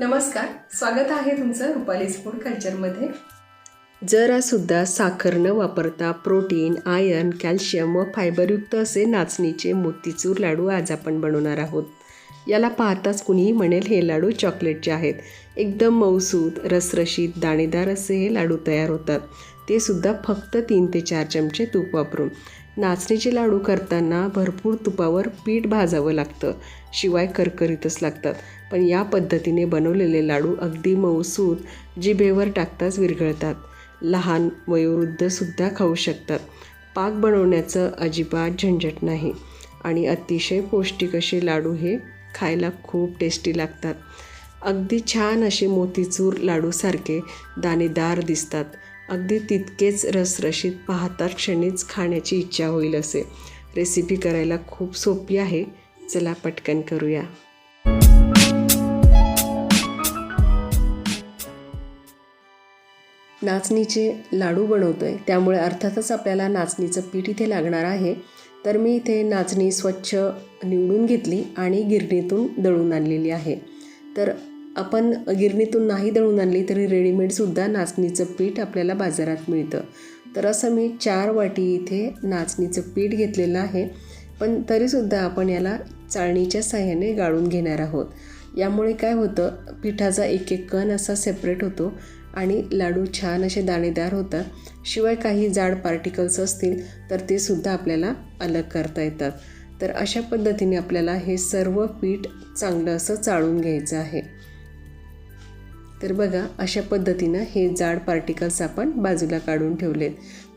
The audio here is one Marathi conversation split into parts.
नमस्कार स्वागत आहे तुमचं रुपालीज फूड कल्चरमध्ये. जरासुद्धा साखर न वापरता प्रोटीन आयर्न कॅल्शियम व फायबरयुक्त असे नाचणीचे मोतीचूर लाडू आज आपण बनवणार आहोत. याला पाहताच कुणीही म्हणेल हे लाडू चॉकलेटचे आहेत. एकदम मऊसूत रसरशीत दाणेदार असे हे लाडू तयार होतात. ते सुद्धा फक्त तीन ते चार चमचे तूप वापरून. नाचणीचे लाडू करताना भरपूर तुपावर पीठ भाजावं लागतं. शिवाय करकरीतच लागतात. पण या पद्धतीने बनवलेले लाडू अगदी मऊसूत जिभेवर टाकताच विरघळतात. लहान वयोवृद्धसुद्धा खाऊ शकतात. पाक बनवण्याचं अजिबात झंझट नाही. आणि अतिशय पौष्टिक असे लाडू हे खायला खूप टेस्टी लागतात. अगदी छान असे मोतीचूर लाडूसारखे दाणेदार दिसतात. अगदी तितकेच रसरशीत पाहता क्षणीच खाण्याची इच्छा होईल असे. रेसिपी करायला खूप सोपी आहे. चला पटकन करूया. नाचणीचे लाडू बनवतो आहे त्यामुळे अर्थातच आपल्याला नाचणीचं पीठ इथे लागणार आहे. तर मी इथे नाचणी स्वच्छ निवडून घेतली आणि गिरणीतून दळून आणलेली आहे. तर आपण गिरणीतून नाही दळून आणली तरी रेडीमेडसुद्धा नाचणीचं पीठ आपल्याला बाजारात मिळतं. तर असं मी चार वाटी इथे नाचणीचं पीठ घेतलेलं आहे. पण तरीसुद्धा आपण याला चाळणीच्या साह्याने गाळून घेणार आहोत. यामुळे काय होतं पिठाचा एक एक कण असा सेपरेट होतो. आणि लाडू छान असे दाणेदार होतात. शिवाय काही जाड पार्टिकल्स असतील तर ते सुद्धा आपल्याला अलग करता येतात. तर अशा पद्धतीने आपल्याला हे सर्व पीठ चांगलं असं चाळून घ्यायचं आहे. तर बघा अशा पद्धतीनं हे जाड पार्टिकल्स आपण बाजूला काढून ठेवलेत.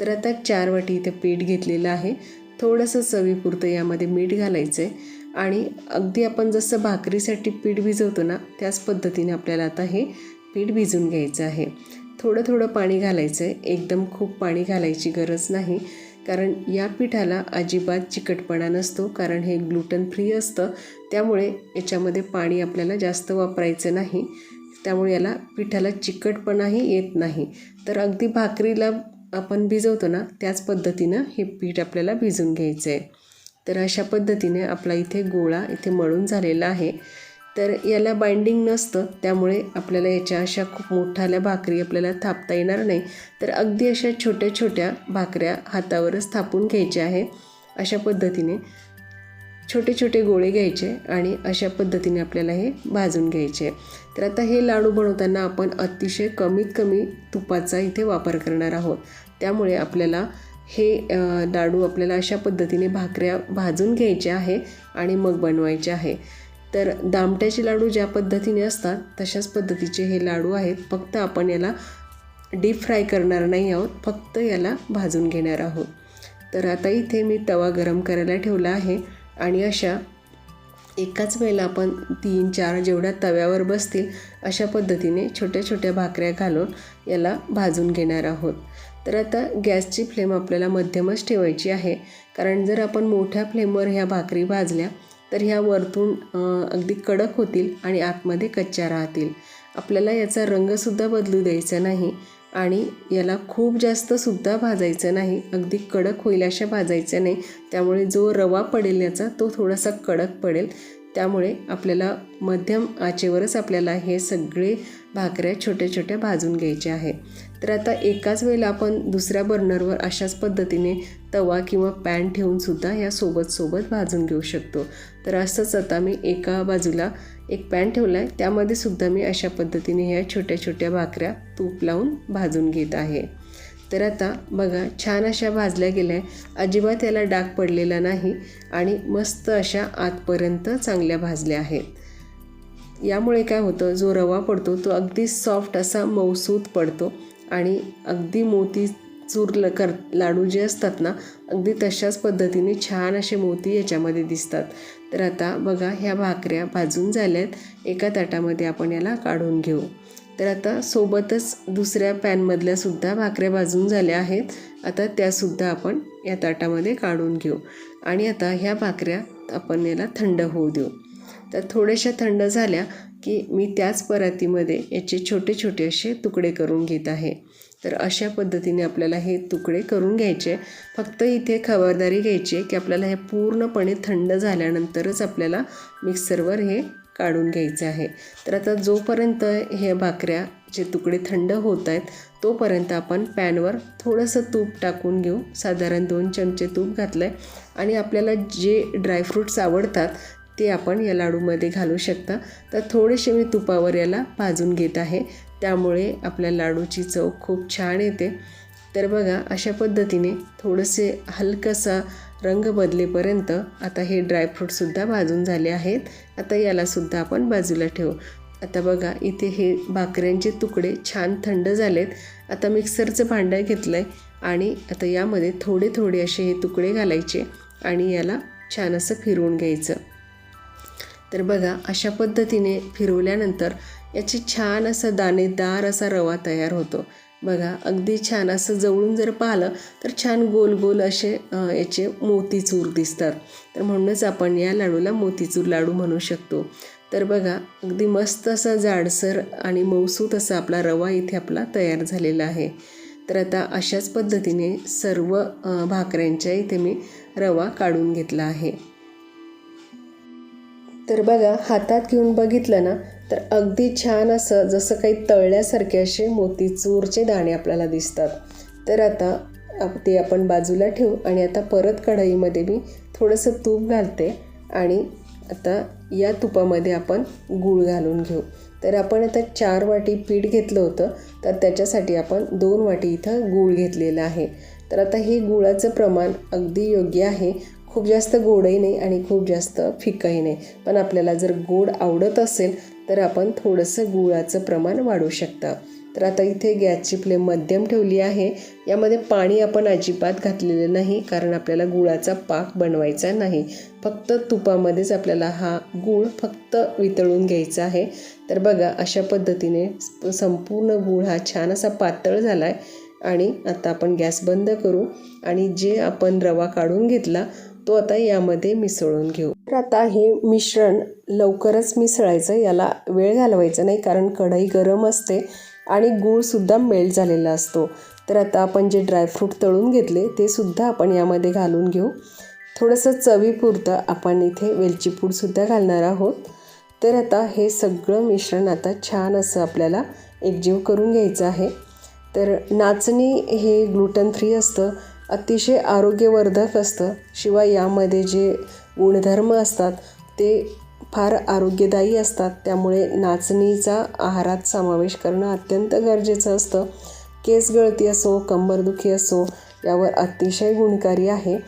तर आता चार वाटी इथे पीठ घेतलेलं आहे. थोडंसं चवीपुरतं यामध्ये मीठ घालायचं आहे आणि अगदी आपण जसं भाकरीसाठी पीठ भिजवतो ना त्याच पद्धतीने आपल्याला आता हे पीठ भिजून घ्यायचं आहे. थोडं थोडं पाणी घालायचं आहे. एकदम खूप पाणी घालायची गरज नाही. कारण या पिठाला अजिबात चिकटपणा नसतो. कारण हे ग्लुटन फ्री असतं. त्यामुळे याच्यामध्ये पाणी आपल्याला जास्त वापरायचं नाही. त्यामुळे याला पिठाला चिकटपणाही येत नाही. तर अगदी भाकरीला आपण भिजवतो ना त्याच पद्धतीनं हे पीठ आपल्याला भिजून घ्यायचं आहे तर अशा पद्धतीने आपला इथे गोळा इथे मळून झालेला आहे. तर याला बाइंडिंग नसतं त्यामुळे आपल्याला याच्या अशा खूप मोठाल्या भाकरी आपल्याला थापता येणार नाही. तर अगदी अशा छोट्या छोट्या भाकऱ्या हातावरच थापून घ्यायच्या आहे अशा पद्धतीने. छोटे छोटे गोळे घ्यायचे आणि अशा पद्धतीने आपल्याला हे भाजून घ्यायचे. तर आता हे लाडू बनवताना आपण अतिशय कमीत कमी तुपाचा इथे वापर करणार आहोत. त्यामुळे आपल्याला हे लाडू आपल्याला अशा पद्धतीने भाकऱ्या भाजून घ्यायच्या आहे आणि मग बनवायचे आहे. तर दामट्याचे लाडू ज्या पद्धतीने असतात तशाच पद्धतीचे हे लाडू आहेत. फक्त आपण याला डीप फ्राय करणार नाही आहोत फक्त याला भाजून घेणार आहोत. तर आता इथे मी तवा गरम करायला ठेवला आहे आणि अशा एकाच वेळेला आपण तीन चार जेवढ्या तव्यावर बसतील अशा पद्धतीने छोट्या छोट्या भाकऱ्या घालून याला भाजून घेणार आहोत. तर आता गॅसची फ्लेम आपल्याला मध्यमच ठेवायची आहे. कारण जर आपण मोठ्या फ्लेमवर ह्या भाकरी भाजल्या तर ह्या वरतून अगदी कडक होतील आणि आतमध्ये कच्च्या राहतील. आपल्याला याचा रंगसुद्धा बदलू द्यायचा नाही आणि याला खूप जास्तसुद्धा भाजायचं नाही. अगदी कडक होईल अशा भाजायचं नाही त्यामुळे जो रवा पडेल याचा तो थोडासा कडक पडेल. त्यामुळे आपल्याला मध्यम आचेवरच आपल्याला हे सगळे भाकऱ्या छोट्या छोट्या भाजून घ्यायच्या आहे. तर आता एकाच वेळेला आपण दुसऱ्या बर्नरवर अशाच पद्धतीने तवा किंवा पॅन ठेवूनसुद्धा या सोबत सोबत भाजून घेऊ शकतो. तर असंच आता मी एका बाजूला एक पॅन ठेवला आहे त्यामध्ये सुद्धा मी अशा पद्धतीने ह्या छोट्या छोट्या भाकऱ्या तूप लावून भाजून घेत आहे. तर आता बघा छान अशा भाजल्या गेल्या अजिबात याला डाग पडलेला नाही आणि मस्त अशा आतपर्यंत चांगल्या भाजल्या आहेत. यामुळे काय होतं जो रवा पडतो तो अगदी सॉफ्ट असा मऊसूत पडतो आणि अगदी मोती चूर ल कर लाडू जे असतात ना अगदी तशाच पद्धतीने छान असे मोती याच्यामध्ये दिसतात. तर आता बघा ह्या भाकऱ्या भाजून झाल्यात. एका ताटामध्ये आपण याला काढून घेऊ. तर आता सोबतच दुसऱ्या पॅनमधल्यासुद्धा भाकऱ्या भाजून झाल्या आहेत. आता त्यासुद्धा आपण या ताटामध्ये काढून घेऊ. आणि आता ह्या भाकऱ्या आपण याला थंड होऊ देऊ. तर थोड्याशा थंड झाल्या की मी त्याच परातीमध्ये याचे छोटे छोटे असे तुकडे करून घेत आहे. तर अशा पद्धतीने आपल्याला हे तुकडे करून घ्यायचे. फक्त इथे खबरदारी घ्यायची आहे की आपल्याला हे पूर्णपणे थंड झाल्यानंतरच आपल्याला मिक्सरवर हे काढून घ्यायचं आहे. तर आता जोपर्यंत हे भाकऱ्याचे तुकडे थंड होत आहेत तोपर्यंत आपण पॅनवर थोडंसं तूप टाकून घेऊ. साधारण दोन चमचे तूप घातलं आहे आणि आपल्याला जे ड्रायफ्रूट्स आवडतात ते आपण या लाडूमध्ये घालू शकता. तर थोडेसे मी तुपावर याला भाजून घेत आहे. त्यामुळे आपल्या लाडूची चव खूप छान येते. तर बघा अशा पद्धतीने थोडंसे हलकसा रंग बदलेपर्यंत आता हे ड्रायफ्रूटसुद्धा भाजून झाले आहेत. आता यालासुद्धा आपण बाजूला ठेवू. आता बघा इथे हे भाकऱ्यांचे तुकडे छान थंड झालेत. आता मिक्सरचं भांडं घेतलं आहे आणि आता यामध्ये थोडे थोडे असे हे तुकडे घालायचे आणि याला छान असं फिरवून घ्यायचं. तर बघा अशा पद्धतीने फिरवल्यानंतर याची छान असा दाणेदार असा रवा तयार होतो. बघा अगदी छान असं जवळून जर पाहिलं तर छान गोल गोल असे याचे मोतीचूर दिसतात. तर म्हणूनच आपण या लाडूला मोतीचूर लाडू म्हणू शकतो. तर बघा अगदी मस्त असा जाडसर आणि मौसूत असा आपला रवा इथे आपला तयार झालेला आहे. तर आता अशाच पद्धतीने सर्व भाकऱ्यांच्या इथे मी रवा काढून घेतला आहे. तर बघा हातात घेऊन बघितलं ना तर अगदी छान असं जसं काही तळल्यासारखे असे मोतीचूरचे दाणे आपल्याला दिसतात. तर आता ते आपण बाजूला ठेवू आणि आता परत कढईमध्ये मी थोडंसं तूप घालते आणि आता या तुपामध्ये आपण गूळ घालून घेऊ. तर आपण आता चार वाटी पीठ घेतलं होतं तर त्याच्यासाठी आपण दोन वाटी इथं गूळ घेतलेलं आहे. तर आता हे गुळाचं प्रमाण अगदी योग्य आहे. खूप जास्त गोडही नाही आणि खूप जास्त फिकही नाही. पण आपल्याला जर गोड आवडत असेल तर आपण थोडंसं गुळाचं प्रमाण वाढवू शकता. तर आता इथे गॅसची फ्लेम मध्यम ठेवली आहे. यामध्ये पाणी आपण अजिबात घातलेलं नाही कारण आपल्याला गुळाचा पाक बनवायचा नाही. फक्त तुपामध्येच आपल्याला हा गूळ फक्त वितळून घ्यायचा आहे. तर बघा अशा पद्धतीने संपूर्ण गूळ हा छान असा पातळ झाला आहे आणि आता आपण गॅस बंद करू. आणि जे आपण रवा काढून घेतला तो आता यामध्ये मिसळून घेऊ. तर आता हे मिश्रण लवकरच मिसळायचं याला वेळ घालवायचा नाही कारण कढई गरम असते आणि गूळसुद्धा मेल्ट झालेला असतो. तर आता आपण जे ड्रायफ्रूट तळून घेतले ते सुद्धा आपण यामध्ये घालून घेऊ. थोडंसं चवीपुरतं आपण इथे वेलची पूडसुद्धा घालणार आहोत. तर आता हे सगळं मिश्रण आता छान असं आपल्याला एकजीव करून घ्यायचं आहे. तर नाचणी हे ग्लुटन फ्री असतं. अतिशय आरोग्यवर्धक असतं. शिवाय यामध्ये जे गुणधर्म असतात ते फार आरोग्यदायी असतात. त्यामुळे नाचणीचा आहारात समावेश करणं अत्यंत गरजेचं असतं. केस गळती असो कंबरदुखी असो यावर अतिशय गुणकारी आहे.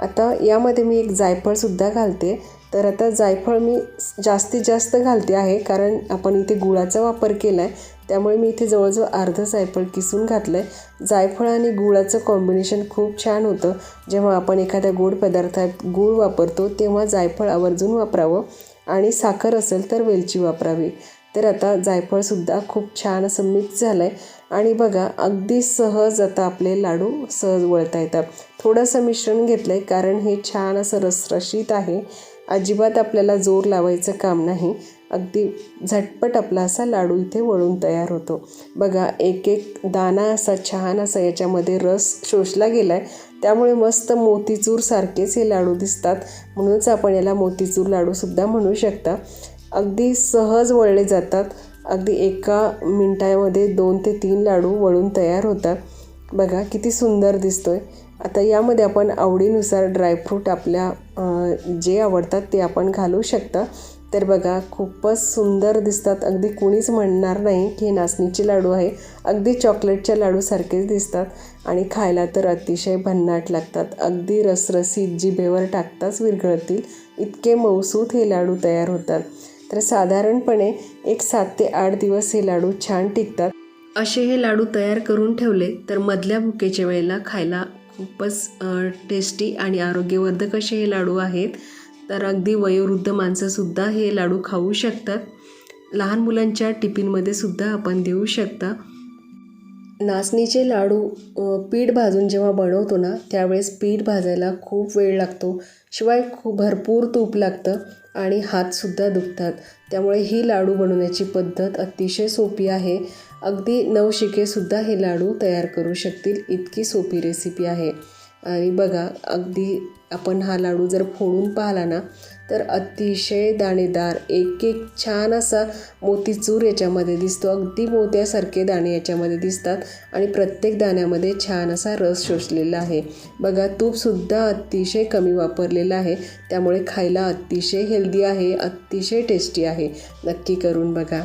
आता यामध्ये मी एक जायफळसुद्धा घालते. तर आता जायफळ मी जास्तीत जास्त घालते आहे कारण आपण इथे गुळाचा वापर केला आहे त्यामुळे मी इथे जवळजवळ अर्धं जायफळ किसून घातलं आहे जायफळ आणि गुळाचं कॉम्बिनेशन खूप छान होतं. जेव्हा आपण एखाद्या गोड पदार्थात गूळ वापरतो तेव्हा जायफळ आवर्जून वापरावं आणि साखर असेल तर वेलची वापरावी. तर आता जायफळसुद्धा खूप छान असं मिक्स झालं आहे आणि बघा अगदी सहज आता आपले लाडू सहज वळता येतात. थोडंसं मिश्रण घेतलं आहे कारण हे छान असं रसरशीत आहे. अजिबात आपल्याला जोर लावायचं काम नाही. अगदी झटपट आपला असा लाडू इथे वळून तयार होतो. बघा एक एक दाना असा छान असा याच्यामध्ये रस शोषला गेला आहे त्यामुळे मस्त मोतीचूरसारखेच हे लाडू दिसतात. म्हणूनच आपण याला मोतीचूर लाडूसुद्धा म्हणू शकता. अगदी सहज वळले जातात. अगदी एका मिनटामध्ये दोन ते तीन लाडू वळून तयार होतात. बघा किती सुंदर दिसतोय. आता यामध्ये आपण आवडीनुसार ड्रायफ्रूट आपल्या जे आवडतात ते आपण घालू शकता. तर बघा खूपच सुंदर दिसतात. अगदी कुणीच म्हणणार नाही की हे नाचणीचे लाडू आहे. अगदी चॉकलेटच्या लाडूसारखेच दिसतात आणि खायला तर अतिशय भन्नाट लागतात. अगदी रसरसीत जिभेवर टाकताच विरघळतील. इतके मौसूत हे लाडू तयार होतात. तर साधारणपणे एक सात ते आठ दिवस हे लाडू छान टिकतात. असे हे लाडू तयार करून ठेवले तर मधल्या भुकेच्या वेळेला खायला खूपच टेस्टी आणि आरोग्यवर्धक असे हे लाडू आहेत. तर अगदी वयोवृद्ध माणसंसुद्धा हे लाडू खाऊ शकतात. लहान मुलांच्या टिफिनमध्ये सुद्धा आपण देऊ शकता. नाचणीचे लाडू पीठ भाजून जेव्हा बनवतो ना त्यावेळेस पीठ भाजायला खूप वेळ लागतो. शिवाय खूप भरपूर तूप लागतं आणि हातसुद्धा दुखतात. त्यामुळे ही लाडू बनवण्याची पद्धत अतिशय सोपी आहे. अगदी नवशिकेसुद्धा हे लाडू तयार करू शकतील. इतकी सोपी रेसिपी आहे. आणि बघा अगदी आपण हा लाडू जर फोडून पाहिला ना तर अतिशय दाणेदार एक एक छान असा मोतीचूर याच्यामध्ये दिसतो. अगदी मोत्यासारखे दाणे याच्यामध्ये दिसतात आणि प्रत्येक दाण्यामध्ये छान असा रस शोषलेला आहे. बघा तूपसुद्धा अतिशय कमी वापरलेलं आहे. त्यामुळे खायला अतिशय हेल्दी आहे अतिशय टेस्टी आहे. नक्की करून बघा.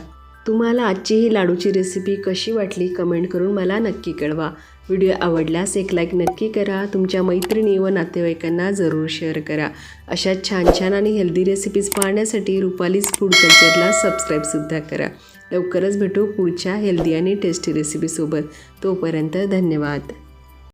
तुम्हाला आजची ही लाडूची रेसिपी कशी वाटली कमेंट करून मला नक्की कळवा. व्हिडिओ आवडल्यास एक लाईक नक्की करा. तुमच्या मैत्रिणी व नातेवाईकांना जरूर शेअर करा. अशा छान छान आणि हेल्दी रेसिपीज पाहण्यासाठी रुपालीज फूड कल्चरला सबस्क्राईबसुद्धा करा. लवकरच भेटू पुढच्या हेल्दी आणि टेस्टी रेसिपीसोबत तोपर्यंत धन्यवाद.